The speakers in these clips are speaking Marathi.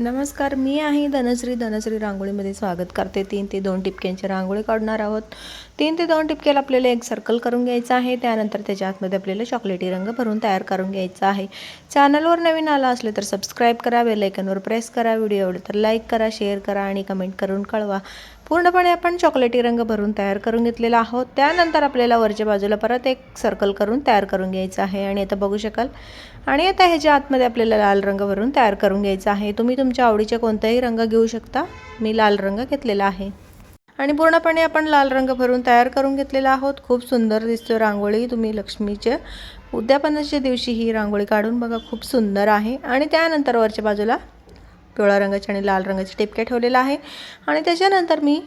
नमस्कार मी आहे धनश्री. धनश्री रांगोळीमध्ये स्वागत करते. तीन ते दोन टिपक्यांची रांगोळी काढणार आहोत. तीन ते दोन टिपक्याला आपल्याला एक सर्कल करून घ्यायचं आहे. त्यानंतर त्याच्या आतमध्ये आपल्याला चॉकलेटी रंग भरून तयार करून घ्यायचा आहे. चॅनलवर नवीन आला असले तर सबस्क्राईब करा बेलायकनवर प्रेस करा. व्हिडिओ आवडले तर लाईक करा शेअर करा आणि कमेंट करून कळवा. पूर्णपणे आपण चॉकलेटी रंग भरून तयार करून घेतलेला आहोत. त्यानंतर आपल्याला वरच्या बाजूला परत एक सर्कल करून तयार करून घ्यायचं आहे. आणि आता बघू शकाल. आणि आता ह्याच्या आतमध्ये आपल्याला लाल रंग भरून तयार करून घ्यायचा आहे. तुम्ही तुमच्या आवडीचे कोणताही रंग घेऊ शकता. मी लाल रंग घेतलेला आहे. आणि पूर्णपणे आपण लाल रंग भरून तयार करून घेतलेला आहोत. खूप सुंदर दिसतो रांगोळी. तुम्ही लक्ष्मीच्या उद्यापनाच्या दिवशी ही रांगोळी काढून बघा. खूप सुंदर आहे. आणि त्यानंतर वरच्या बाजूला पिवळ्या रंगाची आणि लाल रंगाची टिपक्या ठेवलेला आहे. आणि त्याच्यानंतर मी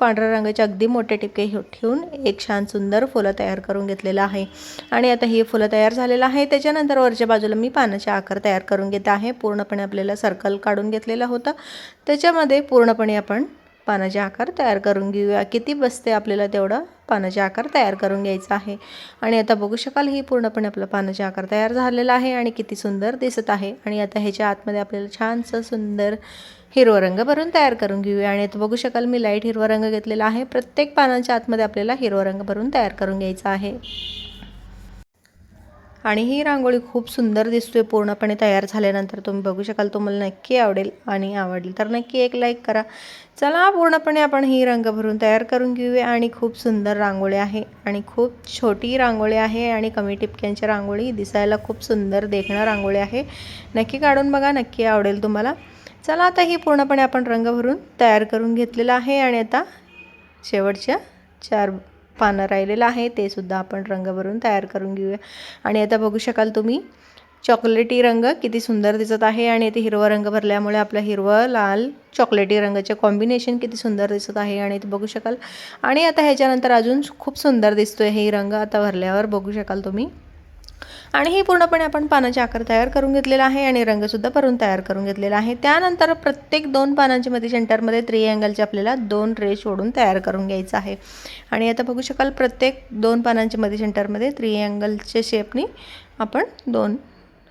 पांढऱ्या रंगाचे अगदी मोठे टिपके ठेवून एक छान सुंदर फुलं तयार करून घेतलेलं आहे. आणि आता हे फुलं तयार झालेलं आहे. त्याच्यानंतर वरच्या बाजूला मी पानाचे आकार तयार करून घेत आहे. पूर्णपणे आपल्याला सर्कल काढून घेतलेलं होतं. त्याच्यामध्ये पूर्णपणे आपण पानाचे आकार तयार करून घेऊया. किती बसते आपल्याला तेवढं? पानाचे आकार तयार करून घ्यायचा आहे. आणि आता बघू शकाल ही पूर्णपणे आपलं पानाचे आकार तयार झालेला आहे आणि किती सुंदर दिसत आहे. आणि आता ह्याच्या आतमध्ये आपल्याला छानसं सुंदर हिरवा रंग भरून तयार करून घेऊया. आणि आता बघू शकाल मी लाइट हिरवा रंग घेतलेला आहे. प्रत्येक पानाच्या आतमध्ये आपल्याला हिरवा रंग भरून तयार करून घ्यायचा आहे. आणि ही रांगोळी खूप सुंदर दिसतोय पूर्णपणे तयार झाल्यानंतर. तुम्ही बघू शकाल तुम्हाला नक्की आवडेल आणि आवडली तर नक्की एक लाईक करा. चला पूर्णपणे आपण ही रंग भरून तयार करून घेऊया आणि खूप सुंदर रांगोळी आहे आणि खूप छोटी रांगोळी आहे आणि कमी टिपक्यांची रांगोळी. दिसायला खूप सुंदर देखणं रांगोळी आहे. नक्की काढून बघा नक्की आवडेल तुम्हाला. चला आता ही पूर्णपणे आपण रंग भरून तयार करून घेतलेलं आहे आणि आता शेवटच्या चार पानं राहिलेलं आहे ते सुद्धा आपण रंग भरून तयार करून घेऊया. आणि आता बघू शकाल तुम्ही चॉकलेटी रंग किती सुंदर दिसत आहे आणि ते हिरवा रंग भरल्यामुळे आपलं हिरवं लाल चॉकलेटी रंगाचे कॉम्बिनेशन किती सुंदर दिसत आहे आणि ते बघू शकाल. आणि आता ह्याच्यानंतर अजून खूप सुंदर दिसतोय हे रंग आता भरल्यावर बघू शकाल तुम्ही. आणि हे पूर्णपणे आपण पानाचे आकार तयार करून घेतलेला आहे आणि रंगसुद्धा भरून तयार करून घेतलेला आहे. त्यानंतर प्रत्येक दोन पानांच्या मध्ये सेंटरमध्ये त्री अँगलचे आपल्याला दोन रे सोडून तयार करून घ्यायचं आहे. आणि आता बघू शकाल प्रत्येक दोन पानांच्या मध्ये सेंटरमध्ये त्री अँगलच्या शेपनी आपण दोन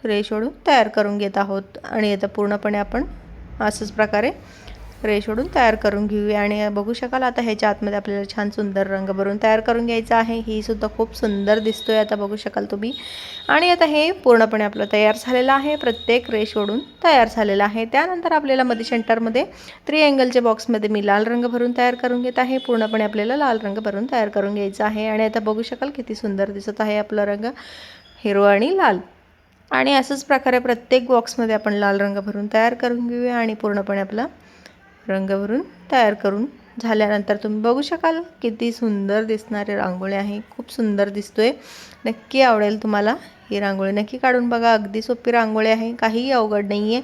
रे सोडून तयार करून घेत आहोत. आणि आता पूर्णपणे आपण असंच प्रकारे रे सोडून तयार करून घेऊया. आणि बघू शकाल आता ह्याच्या आतमध्ये आपल्याला छान सुंदर रंग भरून तयार करून घ्यायचा आहे. ही सुद्धा खूप सुंदर दिसतोय आता बघू शकाल तुम्ही. आणि आता हे पूर्णपणे आपलं तयार झालेलं आहे. प्रत्येक रेश सोडून तयार झालेलं आहे. त्यानंतर आपल्याला मध्ये सेंटरमध्ये थ्री अँगलच्या बॉक्समध्ये मी लाल रंग भरून तयार करून घेत आहे. पूर्णपणे आपल्याला लाल रंग भरून तयार करून घ्यायचा आहे. आणि आता बघू शकाल किती सुंदर दिसत आहे आपला रंग. हिरवा आणि लाल. आणि असंच प्रकारे प्रत्येक बॉक्समध्ये आपण लाल रंग भरून तयार करून घेऊया. आणि पूर्णपणे आपला रंगावरून तयार करून झाल्यानंतर तुम्ही बघू शकाल किती सुंदर दिसणारी रांगोळी आहे. खूप सुंदर दिसतोय. नक्की आवडेल तुम्हाला ही रांगोळी. नक्की काढून बघा. अगदी सोपी रांगोळी आहे. काहीही अवघड नाही आहे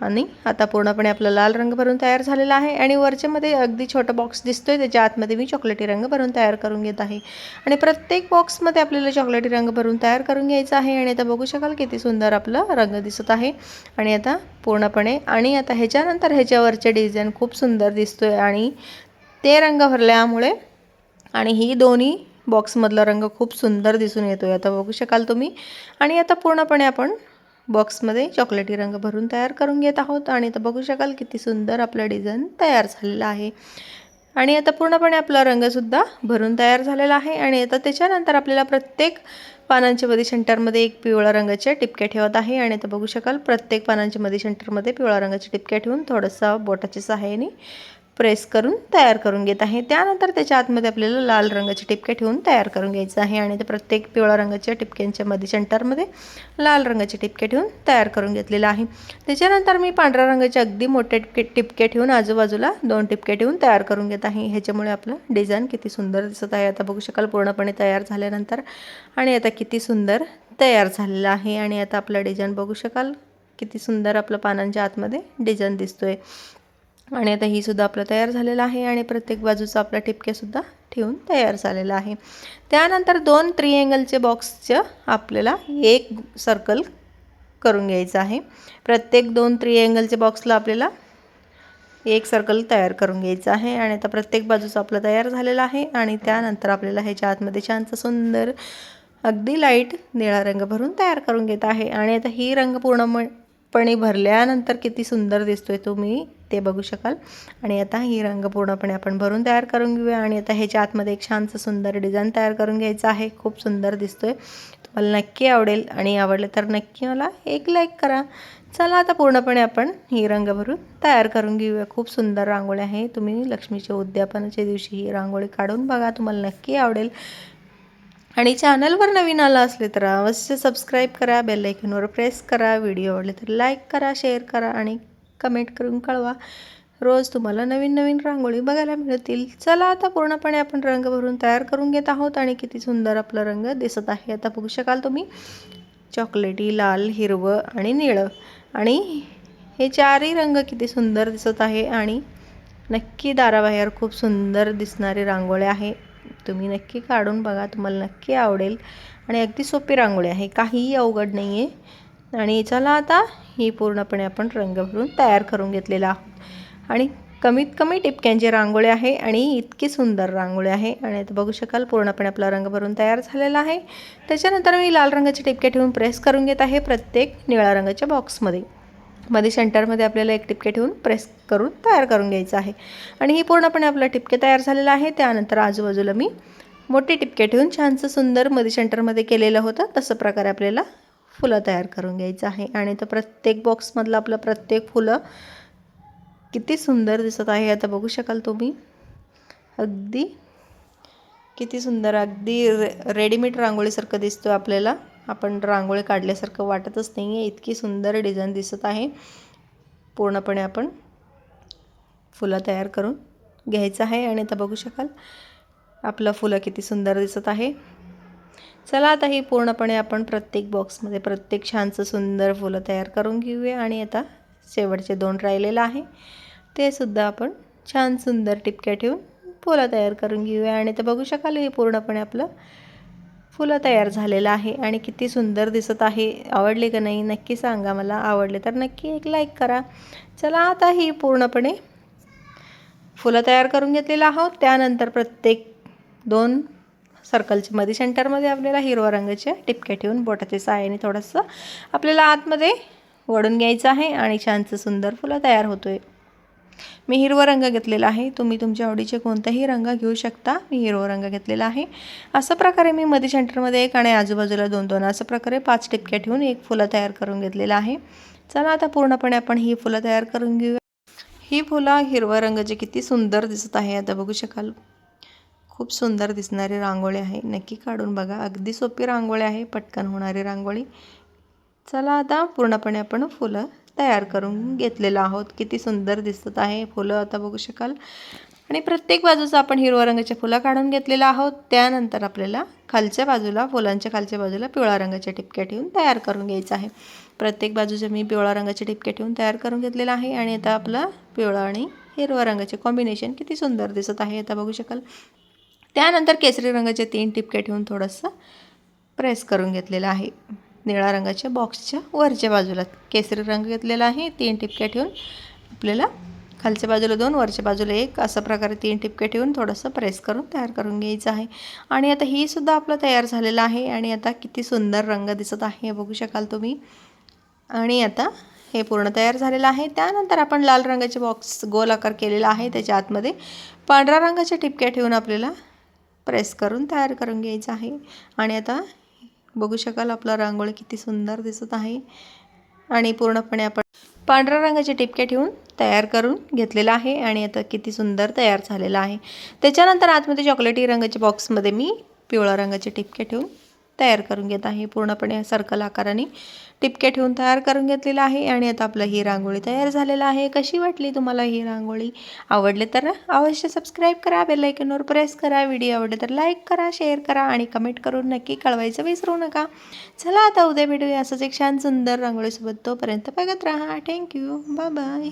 आणि आता पूर्णपणे आपला लाल रंग भरून तयार झालेला आहे आणि वरच्यामध्ये अगदी छोटा बॉक्स दिसतोय. त्याच्या आतमध्ये मी चॉकलेटी रंग भरून तयार करून घेत आहे. आणि प्रत्येक बॉक्समध्ये आपल्याला चॉकलेटी रंग भरून तयार करून घ्यायचा आहे आणि आता बघू शकाल किती सुंदर आपलं रंग दिसत आहे. आणि आता पूर्णपणे आणि आता ह्याच्यानंतर ह्याच्यावरचे डिझाईन खूप सुंदर दिसतोय आणि ते रंग भरल्यामुळे आणि ही दोन्ही बॉक्समधला रंग खूप सुंदर दिसून येतो आहे आता बघू शकाल तुम्ही. आणि आता पूर्णपणे आपण बॉक्समध्ये चॉकलेटी रंग भरून तयार करून घेत आहोत. आणि आता बघू शकाल किती सुंदर आपलं डिझाईन तयार झालेलं आहे. आणि आता पूर्णपणे आपला रंगसुद्धा भरून तयार झालेला आहे. आणि आता त्याच्यानंतर आपल्याला प्रत्येक पानांच्या मध्ये सेंटरमध्ये एक पिवळ्या रंगाच्या टिपक्या ठेवत आहे. आणि आता बघू शकाल प्रत्येक पानांच्या मध्ये सेंटरमध्ये पिवळ्या रंगाच्या टिपक्या ठेवून थोडंसं बोटाच्या सहाय्याने प्रेस करून तयार करून घेत आहे. त्यानंतर त्याच्या आतमध्ये आपल्याला लाल रंगाचे टिपके ठेवून तयार करून घ्यायचं आहे आणि ते प्रत्येक पिवळ्या रंगाच्या टिपक्यांच्या मध्ये सेंटरमध्ये लाल रंगाचे टिपके ठेवून तयार करून घेतलेलं आहे. त्याच्यानंतर मी पांढऱ्या रंगाचे अगदी मोठे टिपके टिपके ठेवून आजूबाजूला दोन टिपके ठेवून तयार करून घेत आहे. ह्याच्यामुळे आपलं डिझाईन किती सुंदर दिसत आहे. आता बघू शकाल पूर्णपणे तयार झाल्यानंतर आणि आता किती सुंदर तयार झालेलं आहे. आणि आता आपला डिझाईन बघू शकाल किती सुंदर आपलं पानांच्या आतमध्ये डिझाईन दिसतोय. आणि आता ही सुद्धा आपलं तयार झालेलं आहे आणि प्रत्येक बाजूचा आपला ठिपकेसुद्धा ठेवून तयार झालेला आहे. त्यानंतर दोन त्रिअँगलचे बॉक्सचं आपल्याला एक सर्कल करून घ्यायचं आहे. प्रत्येक दोन त्रिअँगलच्या बॉक्सला आपल्याला एक सर्कल तयार करून घ्यायचं आहे आणि आता प्रत्येक बाजूचा आपला तयार झालेला आहे आणि त्यानंतर आपल्याला ह्याच्या आतमध्ये छानसं सुंदर अगदी लाइट निळा रंग भरून तयार करून घेत आहे. आणि आता ही रंग पूर्ण पूर्णपणे भरल्यानंतर किती सुंदर दिसतोय तुम्ही ते बघू शकाल. आणि आता ही रंग पूर्णपणे आपण भरून तयार करून घेऊया. आणि आता ह्याच्या आतमध्ये एक छानसं सुंदर डिझाईन तयार करून घ्यायचं आहे. खूप सुंदर दिसतोय. तुम्हाला नक्की आवडेल. आणि आवडलं तर नक्की मला एक लाईक करा. चला आता पूर्णपणे आपण ही रंग भरून तयार करून घेऊया. खूप सुंदर रांगोळी आहे. तुम्ही लक्ष्मीच्या उद्यापनाच्या दिवशी ही रांगोळी काढून बघा. तुम्हाला नक्की आवडेल. आणि चॅनलवर नवीन आला असले तर अवश्य सबस्क्राईब करा बेलायकनवर प्रेस करा व्हिडिओ आवडले तर लाईक करा शेअर करा आणि कमेंट करून कळवा. रोज तुम्हाला नवीन नवीन रांगोळी बघायला मिळतील. चला आता पूर्णपणे आपण रंग भरून तयार करून घेत आहोत आणि किती सुंदर आपला रंग दिसत आहे. आता बघू शकाल तुम्ही चॉकलेटी लाल हिरवं आणि निळं. आणि हे चारही रंग किती सुंदर दिसत आहे आणि नक्की दाराबाहेर खूप सुंदर दिसणारी रांगोळी आहे. तुम्ही नक्की काढून बघा तुम्हाला नक्की आवडेल. आणि अगदी सोपी रांगोळी आहे काहीही अवघड नाही आहे आणि चला आता ही पूर्णपणे आपण रंग भरून तयार करून घेतलेला आहोत. आणि कमीत कमी टिपक्यांची रांगोळी आहे आणि इतकी सुंदर रांगोळी आहे. आणि आता बघू शकाल पूर्णपणे आपला रंग भरून तयार झालेला आहे. त्याच्यानंतर मी लाल रंगाचे टिपके ठेवून प्रेस करून घेत आहे प्रत्येक निळ्या रंगाच्या बॉक्समध्ये मध्ये सेंटरमध्ये आपल्याला एक टिपके ठेवून प्रेस करून तयार करून घ्यायचं आहे. आणि ही पूर्णपणे आपला टिपके तयार झालेला आहे. त्यानंतर आजूबाजूला मी मोठे टिपके ठेवून छानसं सुंदरमध्ये सेंटरमध्ये केलेलं होतं. तसं प्रकारे आपल्याला फुलं तयार करून घ्यायचं आहे. आणि तर प्रत्येक बॉक्समधलं आपलं प्रत्येक फुलं किती सुंदर दिसत आहे. आता बघू शकाल तुम्ही. अगदी किती सुंदर अगदी रे रेडीमेड रांगोळीसारखं दिसतो आपल्याला. आपण रांगोळी काढल्यासारखं वाटतच नाही आहे इतकी सुंदर डिझाईन दिसत आहे. पूर्णपणे आपण फुलं तयार करून घ्यायचं आहे आणि आता बघू शकाल आपलं फुलं किती सुंदर दिसत आहे. चला आता ही पूर्णपणे आपण प्रत्येक बॉक्समध्ये प्रत्येक छानसं सुंदर फुलं तयार करून घेऊया आणि आता शेवटचे दोन राहिलेलं आहे. ते सुद्धा आपण छान सुंदर टिपक्या ठेवून फुलं तयार करून घेऊया आणि ते बघू शकाल हे पूर्णपणे आपलं फुलं तयार झालेलं आहे आणि किती सुंदर दिसत आहे. आवडले का नाही नक्की सांगा मला. आवडले तर नक्की एक लाईक करा. चला आता ही पूर्णपणे फुलं तयार करून घेतलेलं आहोत. त्यानंतर प्रत्येक दोन सर्कलच्या मध्ये सेंटरमध्ये आपल्याला हिरवा रंगाच्या टिपक्या ठेवून बोटाच्या साहाय्याने थोडंसं आपल्याला आतमध्ये वळून घ्यायचं आहे आणि छानसं सुंदर फुलं तयार होतो आहे मी हिरवा रंग घेतलेला आहे. तुम्ही तुमच्या आवडीचे कोणताही रंग घेऊ शकता. मी हिरवा रंग घेतलेला आहे. असं प्रकारे मी मध्ये सेंटरमध्ये एक आणि आजूबाजूला दोन दोन असं प्रकारे पाच टिपक्या ठेवून एक फुलं तयार करून घेतलेलं आहे. चला आता पूर्णपणे आपण ही फुलं तयार करून घेऊया. ही फुलं हिरवा रंगाची किती सुंदर दिसत आहे आता बघू शकाल. खूप सुंदर दिसणारी रांगोळी आहे. नक्की काढून बघा. अगदी सोपी रांगोळी आहे. पटकन होणारी रांगोळी. चला आता पूर्णपणे आपण फुलं तयार करून घेतलेलं आहोत. किती सुंदर दिसत आहे फुलं आता बघू शकाल. आणि प्रत्येक बाजूचं आपण हिरव्या रंगाच्या फुलं काढून घेतलेला आहोत. त्यानंतर आपल्याला खालच्या बाजूला फुलांच्या खालच्या बाजूला पिवळ्या रंगाच्या टिपक्या ठेवून तयार करून घ्यायचं आहे. प्रत्येक बाजूच्या मी पिवळ्या रंगाच्या टिपक्या ठेवून तयार करून घेतलेला आहे. आणि आता आपलं पिवळा आणि हिरव्या रंगाचे कॉम्बिनेशन किती सुंदर दिसत आहे आता बघू शकाल. त्यानंतर केसरी रंगाचे तीन टिपके ठेवून थोडंसं प्रेस करून घेतलेलं आहे. निळ्या रंगाच्या बॉक्सच्या वरच्या बाजूला. केसरी रंग घेतलेला आहे तीन टिपक्या ठेवून आपल्याला खालच्या बाजूला दोन वरच्या बाजूला एक अशा प्रकारे तीन टिपके ठेवून थोडंसं प्रेस करून तयार करून घ्यायचं आहे. आणि आता ही सुद्धा आपलं तयार झालेलं आहे आणि आता किती सुंदर रंग दिसत आहे हे बघू शकाल तुम्ही. आणि आता हे पूर्ण तयार झालेलं आहे. त्यानंतर आपण लाल रंगाचे बॉक्स गोल आकार केलेला आहे. त्याच्या आतमध्ये पांढऱ्या रंगाच्या टिपक्या ठेवून आपल्याला प्रेस करून तयार करून घ्यायचं आहे. आणि आता बघू शकाल आपला रांगोळी किती सुंदर दिसत आहे. आणि पूर्णपणे आपण पांढऱ्या रंगाचे टिपके ठेवून तयार करून घेतलेला आहे आणि आता किती सुंदर तयार झालेला आहे. त्याच्यानंतर आतमध्ये चॉकलेटी रंगाच्या बॉक्समध्ये मी पिवळ्या रंगाचे टिपके ठेवून तयार करून घेत आहे. पूर्णपणे सर्कल आकाराने टिपके ठेवून तयार करून घेतलेलं आहे आणि आता आपलं ही रांगोळी तयार झालेलं आहे. कशी वाटली तुम्हाला ही रांगोळी? आवडले तर अवश्य सबस्क्राईब करा बेलायकनवर प्रेस करा. व्हिडिओ आवडले तर लाईक करा शेअर करा आणि कमेंट करून नक्की कळवायचं विसरू नका. चला आता उद्या भेटूया. असंच एक छान सुंदर रांगोळीसोबत तोपर्यंत बघत राहा. Thank you bye bye